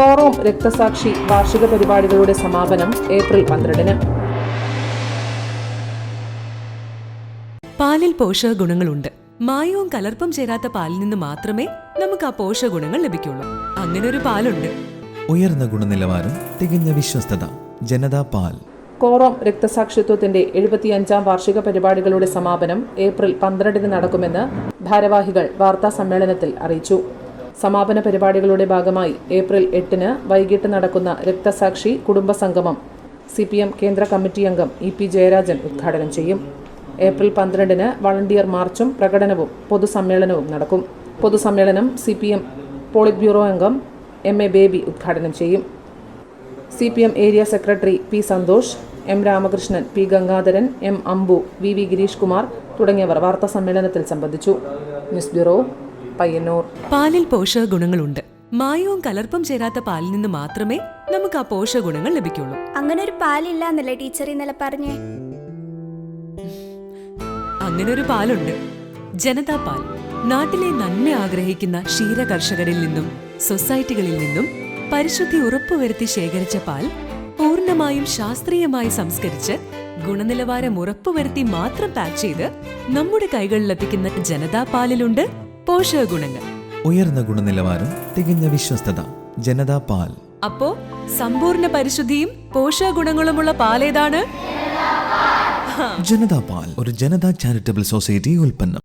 കോറോം രക്തസാക്ഷി വാർഷിക പരിപാടികളുടെ സമാപനം ഏപ്രിൽ പന്ത്രണ്ടിന്. പാലിൽ പോഷക ഗുണങ്ങളുണ്ട്. മായവും കലർപ്പും ചേരാത്ത പാലിൽ നിന്ന് മാത്രമേ നമുക്ക് ആ പോഷക ഗുണങ്ങൾ ലഭിക്കുള്ളൂ. അങ്ങനെ ഒരു പാലുണ്ട്. ഉയർന്ന ഗുണനിലവാരം തികഞ്ഞ വിശ്വസ്തത ജനതാ പാൽ. കോറോം രക്തസാക്ഷിത്വത്തിന്റെ എഴുപത്തിയഞ്ചാം വാർഷിക പരിപാടികളുടെ സമാപനം ഏപ്രിൽ പന്ത്രണ്ടിന് നടക്കുമെന്ന് ഭാരവാഹികൾ വാർത്താ സമ്മേളനത്തിൽ അറിയിച്ചു. സമാപന പരിപാടികളുടെ ഭാഗമായി ഏപ്രിൽ എട്ടിന് വൈകിട്ട് നടക്കുന്ന രക്തസാക്ഷി കുടുംബസംഗമം സി പി എം കേന്ദ്ര കമ്മിറ്റി അംഗം ഇ പി ജയരാജൻ ഉദ്ഘാടനം ചെയ്യും. ഏപ്രിൽ പന്ത്രണ്ടിന് വളണ്ടിയർ മാർച്ചും പ്രകടനവും പൊതുസമ്മേളനവും നടക്കും. പൊതുസമ്മേളനം C P M polit bureau അംഗം എം എ ബേബി ഉദ്ഘാടനം ചെയ്യും. C P M area secretary P Santhosh M Ramakrishnan P Gangadharan M Ambu V V Girish Kumar തുടങ്ങിയവർ വാർത്താ സമ്മേളനത്തിൽ സംബന്ധിച്ചു. News bureau Payyanur. പാലിൽ പോഷക ഗുണങ്ങളുണ്ട്. മായവും കലർപ്പും ചേരാത്ത പാലിൽ നിന്ന് മാത്രമേ നമുക്ക് ആ പോഷക ഗുണങ്ങൾ ലഭിക്കുള്ളൂ. അങ്ങനെ ഒരു പാലില്ല എന്നല്ലേ ടീച്ചർ ഇന്നലെ പറഞ്ഞേ? അങ്ങനെ ഒരു പാലുണ്ട്. ജനതാ പാൽ. നാട്ടിലെ നന്മ ആഗ്രഹിക്കുന്ന ക്ഷീര കർഷകരിൽ നിന്നും സൊസൈറ്റികളിൽ നിന്നും പരിശുദ്ധി ഉറപ്പുവരുത്തി ശേഖരിച്ച പാൽ പൂർണമായും ശാസ്ത്രീയമായി സംസ്കരിച്ച് ഗുണനിലവാരം ഉറപ്പുവരുത്തി മാത്രം പാക്ക് ചെയ്ത് നമ്മുടെ കൈകളിലെത്തിക്കുന്ന ജനതാ പാലിലുണ്ട് പോഷക ഗുണങ്ങൾ ഉയർന്ന ഗുണനിലവാരം തികഞ്ഞ വിശ്വസ്തത ജനതാ പാൽ. അപ്പോ സമ്പൂർണ പരിശുദ്ധിയും പോഷക ഗുണങ്ങളുമുള്ള പാലേതാണ്? ജനതാ പാൽ ഒരു ജനതാ ചാരിറ്റബിൾ സൊസൈറ്റി ഉൽപ്പന്നം.